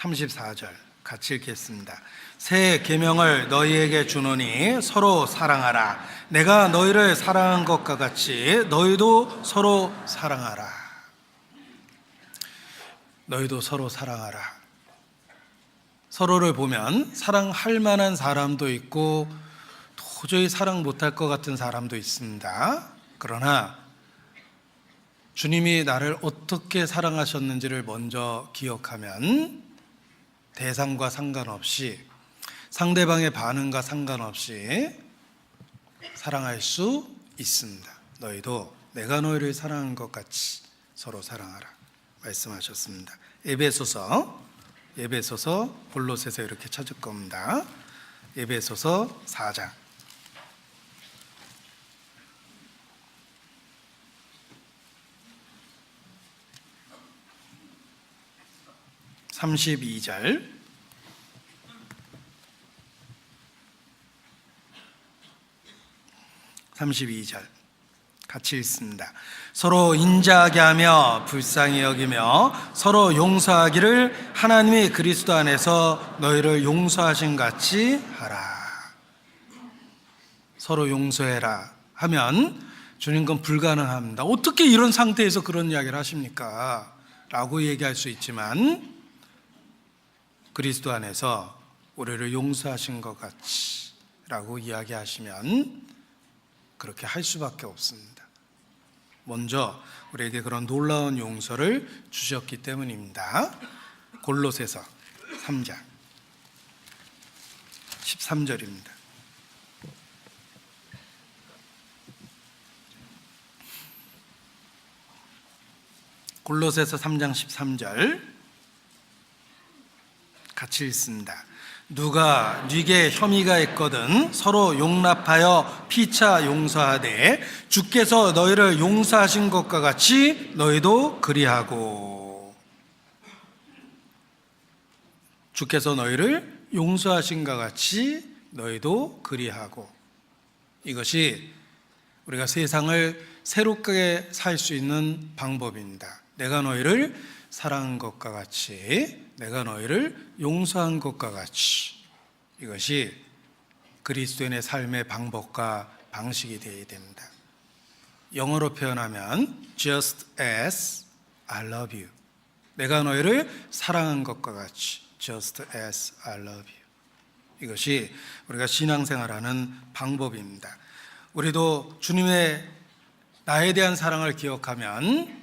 34절 같이 읽겠습니다. 새 계명을 너희에게 주노니 서로 사랑하라. 내가 너희를 사랑한 것과 같이 너희도 서로 사랑하라. 너희도 서로 사랑하라. 서로를 보면 사랑할 만한 사람도 있고 도저히 사랑 못할 것 같은 사람도 있습니다. 그러나 주님이 나를 어떻게 사랑하셨는지를 먼저 기억하면 대상과 상관없이 상대방의 반응과 상관없이 사랑할 수 있습니다. 너희도 내가 너희를 사랑한 것 같이 서로 사랑하라 말씀하셨습니다. 에베소서 에베소서 골로새서 이렇게 찾을 겁니다. 에베소서 4장 32절 (32절) 같이 읽습니다. 서로 인자하게 하며 불쌍히 여기며 서로 용서하기를 하나님이 그리스도 안에서 너희를 용서하신 같이 하라. 서로 용서해라 하면 주님 건 불가능합니다. 어떻게 이런 상태에서 그런 이야기를 하십니까? 라고 얘기할 수 있지만 그리스도 안에서 우리를 용서하신 것 같이 라고 이야기하시면 그렇게 할 수밖에 없습니다. 먼저 우리에게 그런 놀라운 용서를 주셨기 때문입니다. 골로새서 3장 13절입니다. 골로새서 3장 13절 같이 읽습니다. 누가 네게 혐의가 있거든 서로 용납하여 피차 용서하되 주께서 너희를 용서하신 것과 같이 너희도 그리하고 주께서 너희를 용서하신 것 같이 너희도 그리하고 이것이 우리가 세상을 새롭게 살 수 있는 방법입니다. 내가 너희를 사랑한 것과 같이 내가 너희를 용서한 것과 같이 이것이 그리스도인의 삶의 방법과 방식이 되어야 됩니다. 영어로 표현하면 just as I love you. 내가 너희를 사랑한 것과 같이 just as I love you. 이것이 우리가 신앙생활하는 방법입니다. 우리도 주님의 나에 대한 사랑을 기억하면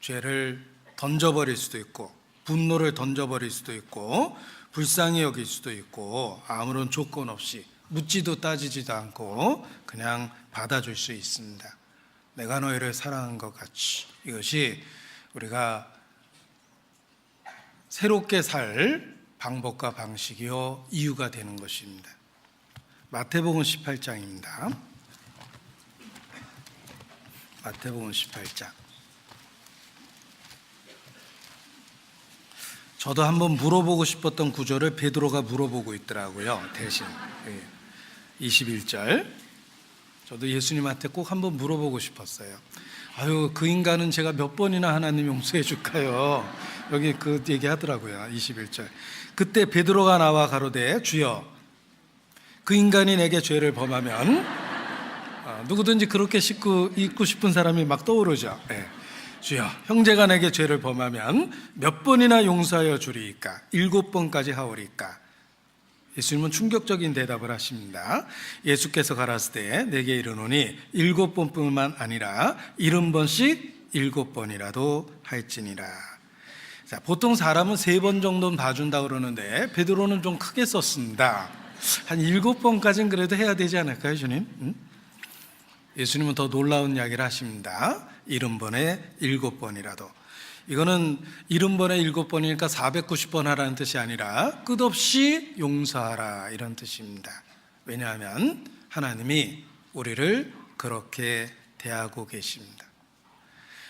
죄를 던져버릴 수도 있고 분노를 던져버릴 수도 있고 불쌍히 여길 수도 있고 아무런 조건 없이 묻지도 따지지도 않고 그냥 받아줄 수 있습니다. 내가 너희를 사랑한 것 같이 이것이 우리가 새롭게 살 방법과 방식이요 이유가 되는 것입니다. 마태복음 18장입니다. 마태복음 18장. 저도 한번 물어보고 싶었던 구절을 베드로가 물어보고 있더라고요. 대신 예. 21절. 저도 예수님한테 꼭 한번 물어보고 싶었어요. 아유 그 인간은 제가 몇 번이나 하나님 용서해 줄까요? 여기 그 얘기 하더라고요. 21절. 그때 베드로가 나와 가로되 주여 그 인간이 내게 죄를 범하면 아, 누구든지 그렇게 씻고 있고 싶은 사람이 막 떠오르죠. 예. 주여, 형제가 내게 죄를 범하면 몇 번이나 용서하여 주리이까? 일곱 번까지 하오리까? 예수님은 충격적인 대답을 하십니다. 예수께서 가라스 때 내게 이르노니 일곱 번뿐만 아니라 일흔 번씩 일곱 번이라도 할지니라. 자, 보통 사람은 세 번 정도는 봐준다 그러는데 베드로는 좀 크게 썼습니다. 한 일곱 번까지는 그래도 해야 되지 않을까요, 주님? 응? 예수님은 더 놀라운 이야기를 하십니다. 일흔 번에 일곱 번이라도. 이거는 일흔 번에 일곱 번이니까 490번 하라는 뜻이 아니라 끝없이 용서하라 이런 뜻입니다. 왜냐하면 하나님이 우리를 그렇게 대하고 계십니다.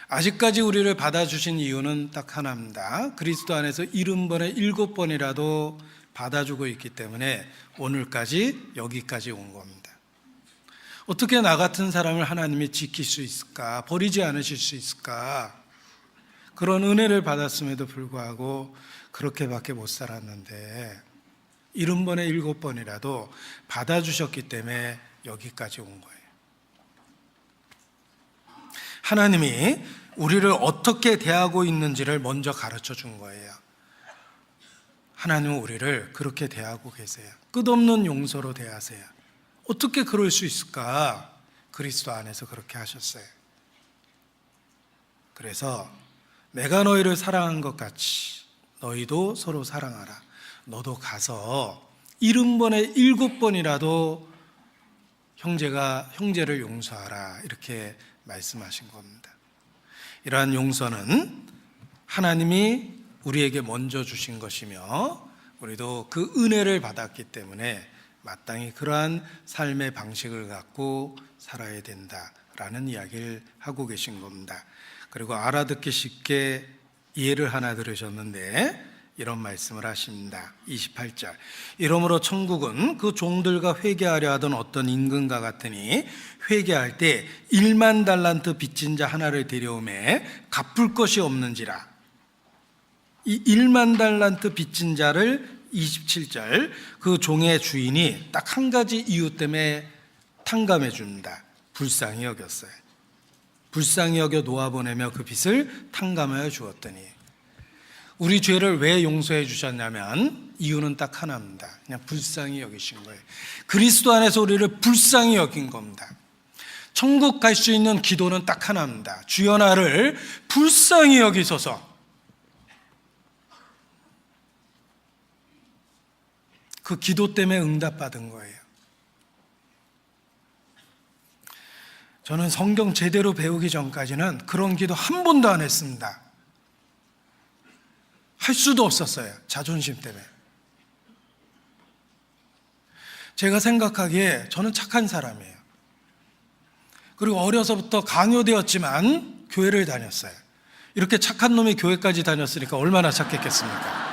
아직까지 우리를 받아주신 이유는 딱 하나입니다. 그리스도 안에서 일흔 번에 일곱 번이라도 받아주고 있기 때문에 오늘까지 여기까지 온 겁니다. 어떻게 나 같은 사람을 하나님이 지킬 수 있을까? 버리지 않으실 수 있을까? 그런 은혜를 받았음에도 불구하고 그렇게밖에 못 살았는데 일흔 번에 일곱 번이라도 받아주셨기 때문에 여기까지 온 거예요. 하나님이 우리를 어떻게 대하고 있는지를 먼저 가르쳐 준 거예요. 하나님은 우리를 그렇게 대하고 계세요. 끝없는 용서로 대하세요. 어떻게 그럴 수 있을까? 그리스도 안에서 그렇게 하셨어요. 그래서 내가 너희를 사랑한 것 같이 너희도 서로 사랑하라. 너도 가서 일흔 번에 일곱 번이라도 형제가 형제를 용서하라. 이렇게 말씀하신 겁니다. 이러한 용서는 하나님이 우리에게 먼저 주신 것이며 우리도 그 은혜를 받았기 때문에 마땅히 그러한 삶의 방식을 갖고 살아야 된다라는 이야기를 하고 계신 겁니다. 그리고 알아듣기 쉽게 이해를 하나 들으셨는데 이런 말씀을 하십니다. 28절. 이러므로 천국은 그 종들과 회개하려 하던 어떤 임금과 같으니 회개할 때 1만 달란트 빚진 자 하나를 데려오매 갚을 것이 없는지라. 이 1만 달란트 빚진 자를 27절 그 종의 주인이 딱 한 가지 이유 때문에 탕감해 줍니다. 불쌍히 여겼어요. 불쌍히 여겨 놓아보내며 그 빚을 탕감하여 주었더니 우리 죄를 왜 용서해 주셨냐면 이유는 딱 하나입니다. 그냥 불쌍히 여기신 거예요. 그리스도 안에서 우리를 불쌍히 여긴 겁니다. 천국 갈 수 있는 기도는 딱 하나입니다. 주여 나를 불쌍히 여기소서. 그 기도 때문에 응답받은 거예요. 저는 성경 제대로 배우기 전까지는 그런 기도 한 번도 안 했습니다. 할 수도 없었어요. 자존심 때문에. 제가 생각하기에 저는 착한 사람이에요. 그리고 어려서부터 강요되었지만 교회를 다녔어요. 이렇게 착한 놈이 교회까지 다녔으니까 얼마나 착했겠습니까?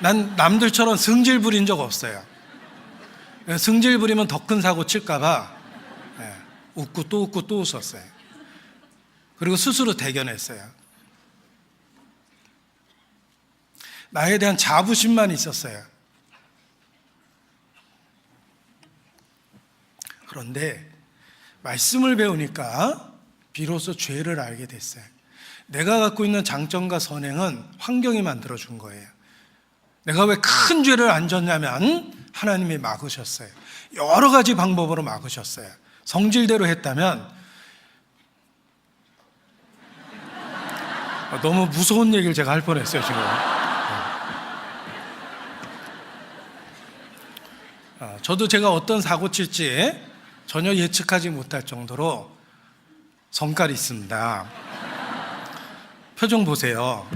난 남들처럼 승질 부린 적 없어요. 승질 부리면 더 큰 사고 칠까봐 예, 웃고 또 웃고 또 웃었어요. 그리고 스스로 대견했어요. 나에 대한 자부심만 있었어요. 그런데 말씀을 배우니까 비로소 죄를 알게 됐어요. 내가 갖고 있는 장점과 선행은 환경이 만들어 준 거예요. 내가 왜 큰 죄를 안 졌냐면 하나님이 막으셨어요. 여러 가지 방법으로 막으셨어요. 성질대로 했다면 너무 무서운 얘기를 제가 할 뻔했어요 지금. 아, 저도 제가 어떤 사고 칠지 전혀 예측하지 못할 정도로 성깔이 있습니다. 표정 보세요.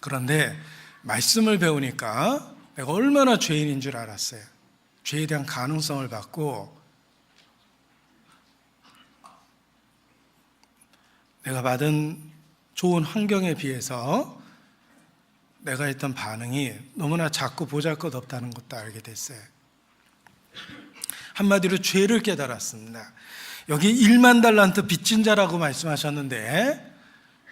그런데 말씀을 배우니까 내가 얼마나 죄인인 줄 알았어요. 죄에 대한 가능성을 받고 내가 받은 좋은 환경에 비해서 내가 했던 반응이 너무나 작고 보잘것 없다는 것도 알게 됐어요. 한마디로 죄를 깨달았습니다. 여기 1만 달란트 빚진 자라고 말씀하셨는데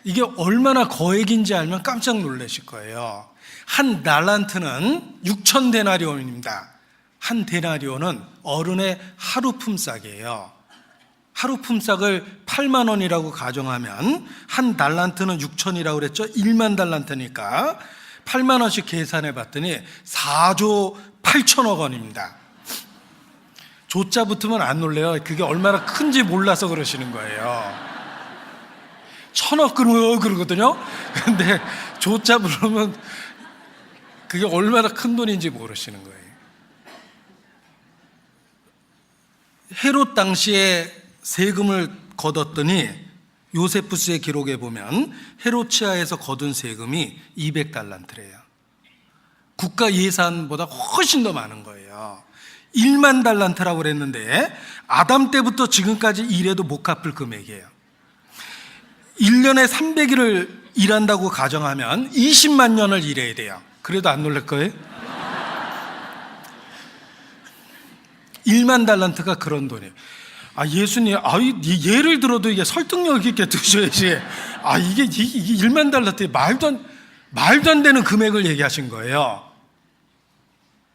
이게 얼마나 거액인지 알면 깜짝 놀라실 거예요. 한 달란트는 6천 데나리온입니다. 한 데나리온은 어른의 하루 품삯이에요. 하루 품삯을 8만 원이라고 가정하면 한 달란트는 6천이라고 그랬죠. 1만 달란트니까 8만 원씩 계산해 봤더니 4조 8천억 원입니다. 조자 붙으면 안 놀래요. 그게 얼마나 큰지 몰라서 그러시는 거예요. 천억 그러 그러거든요. 근데 조자 부르면 그게 얼마나 큰 돈인지 모르시는 거예요. 헤롯 당시에 세금을 거뒀더니 요세푸스의 기록에 보면 헤로치아에서 거둔 세금이 200달란트래요. 국가 예산보다 훨씬 더 많은 거예요. 1만 달란트라고 그랬는데 아담 때부터 지금까지 일해도 못 갚을 금액이에요. 1년에 300일을 일한다고 가정하면 20만 년을 일해야 돼요. 그래도 안 놀랄 거예요? 1만 달란트가 그런 돈이에요. 아 예수님 아 예를 들어도 이게 설득력 있게 드셔야지 아 이게 이게, 이게 1만 달러때 말도 안 말도 안 되는 금액을 얘기하신 거예요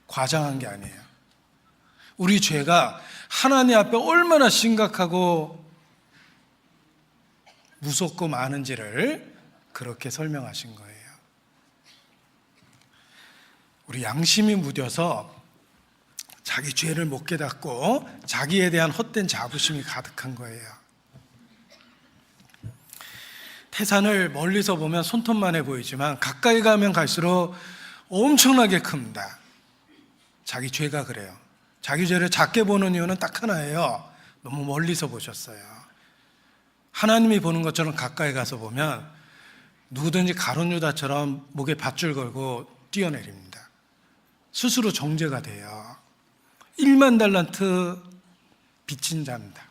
과장한 게 아니에요 우리 죄가 하나님 앞에 얼마나 심각하고 무섭고 많은지를 그렇게 설명하신 거예요 우리 양심이 무뎌서 자기 죄를 못 깨닫고 자기에 대한 헛된 자부심이 가득한 거예요. 태산을 멀리서 보면 손톱만해 보이지만 가까이 가면 갈수록 엄청나게 큽니다. 자기 죄가 그래요. 자기 죄를 작게 보는 이유는 딱 하나예요. 너무 멀리서 보셨어요. 하나님이 보는 것처럼 가까이 가서 보면 누구든지 가론 유다처럼 목에 밧줄 걸고 뛰어내립니다. 스스로 정죄가 돼요. 1만 달란트 빚진 자입니다.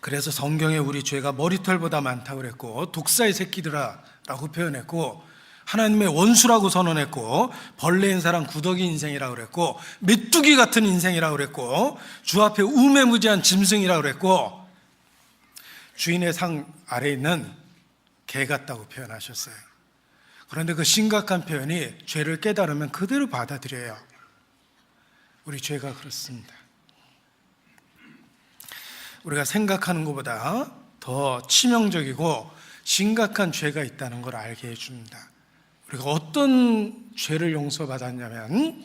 그래서 성경에 우리 죄가 머리털보다 많다고 그랬고 독사의 새끼들아라고 표현했고 하나님의 원수라고 선언했고 벌레인 사람 구더기 인생이라고 그랬고 메뚜기 같은 인생이라고 그랬고 주 앞에 우매무지한 짐승이라고 그랬고 주인의 상 아래 있는 개 같다고 표현하셨어요. 그런데 그 심각한 표현이 죄를 깨달으면 그대로 받아들여요. 우리 죄가 그렇습니다. 우리가 생각하는 것보다 더 치명적이고 심각한 죄가 있다는 걸 알게 해줍니다. 우리가 어떤 죄를 용서받았냐면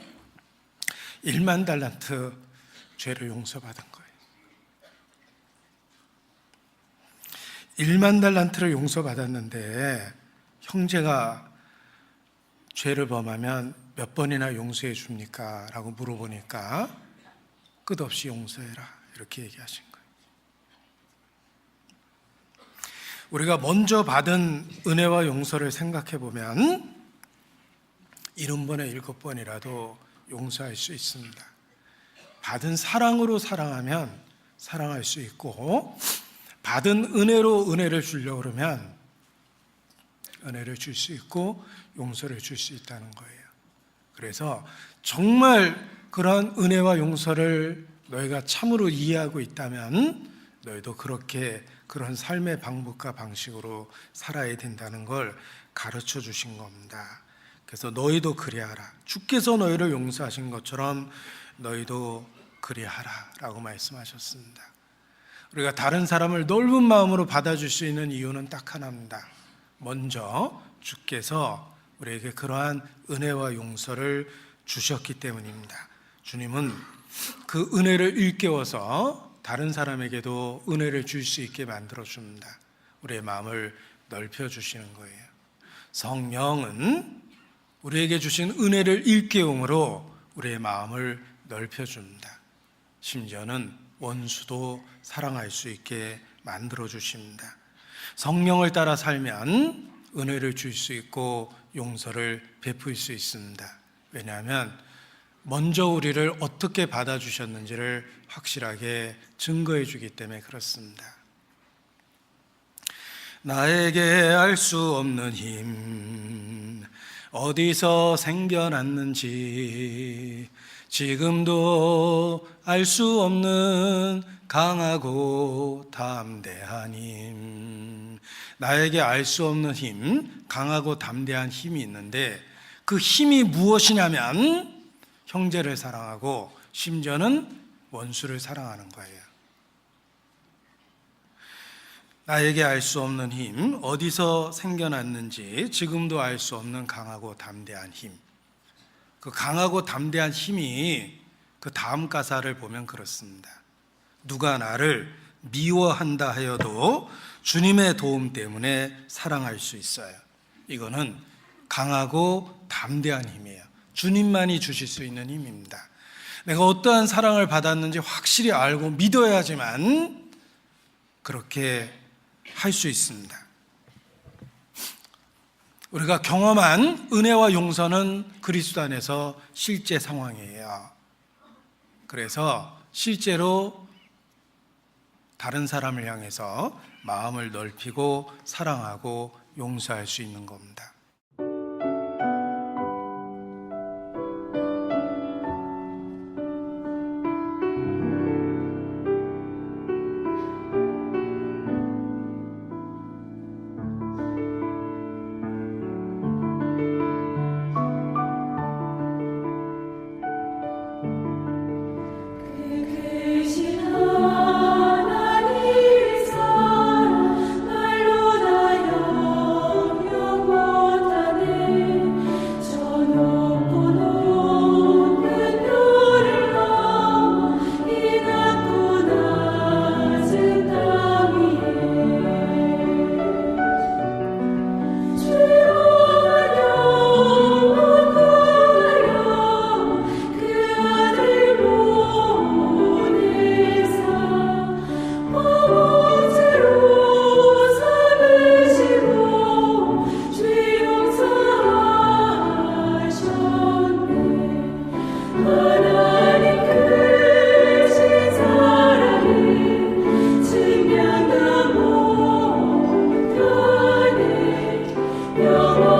1만 달란트 죄를 용서받은 거예요. 1만 달란트를 용서받았는데 형제가 죄를 범하면 몇 번이나 용서해 줍니까? 라고 물어보니까 끝없이 용서해라. 이렇게 얘기하신 거예요. 우리가 먼저 받은 은혜와 용서를 생각해 보면 일흔 번에 일곱 번이라도 용서할 수 있습니다. 받은 사랑으로 사랑하면 사랑할 수 있고 받은 은혜로 은혜를 주려고 그러면 은혜를 줄 수 있고 용서를 줄 수 있다는 거예요. 그래서 정말 그러한 은혜와 용서를 너희가 참으로 이해하고 있다면 너희도 그렇게 그런 삶의 방법과 방식으로 살아야 된다는 걸 가르쳐 주신 겁니다. 그래서 너희도 그리하라. 주께서 너희를 용서하신 것처럼 너희도 그리하라 라고 말씀하셨습니다. 우리가 다른 사람을 넓은 마음으로 받아줄 수 있는 이유는 딱 하나입니다. 먼저 주께서 우리에게 그러한 은혜와 용서를 주셨기 때문입니다. 주님은 그 은혜를 일깨워서 다른 사람에게도 은혜를 줄 수 있게 만들어 줍니다. 우리의 마음을 넓혀 주시는 거예요. 성령은 우리에게 주신 은혜를 일깨움으로 우리의 마음을 넓혀 줍니다. 심지어는 원수도 사랑할 수 있게 만들어 주십니다. 성령을 따라 살면 은혜를 줄 수 있고 용서를 베풀 수 있습니다. 왜냐하면 먼저 우리를 어떻게 받아주셨는지를 확실하게 증거해 주기 때문에 그렇습니다. 나에게 알 수 없는 힘, 어디서 생겨났는지, 지금도 알 수 없는 강하고 담대한 힘. 나에게 알 수 없는 힘, 강하고 담대한 힘이 있는데 그 힘이 무엇이냐면 형제를 사랑하고 심지어는 원수를 사랑하는 거예요. 나에게 알 수 없는 힘, 어디서 생겨났는지 지금도 알 수 없는 강하고 담대한 힘. 그 강하고 담대한 힘이 그 다음 가사를 보면 그렇습니다. 누가 나를 미워한다 하여도 주님의 도움 때문에 사랑할 수 있어요. 이거는 강하고 담대한 힘이에요. 주님만이 주실 수 있는 힘입니다. 내가 어떠한 사랑을 받았는지 확실히 알고 믿어야지만 그렇게 할 수 있습니다. 우리가 경험한 은혜와 용서는 그리스도 안에서 실제 상황이에요. 그래서 실제로 다른 사람을 향해서 마음을 넓히고 사랑하고 용서할 수 있는 겁니다. Lord.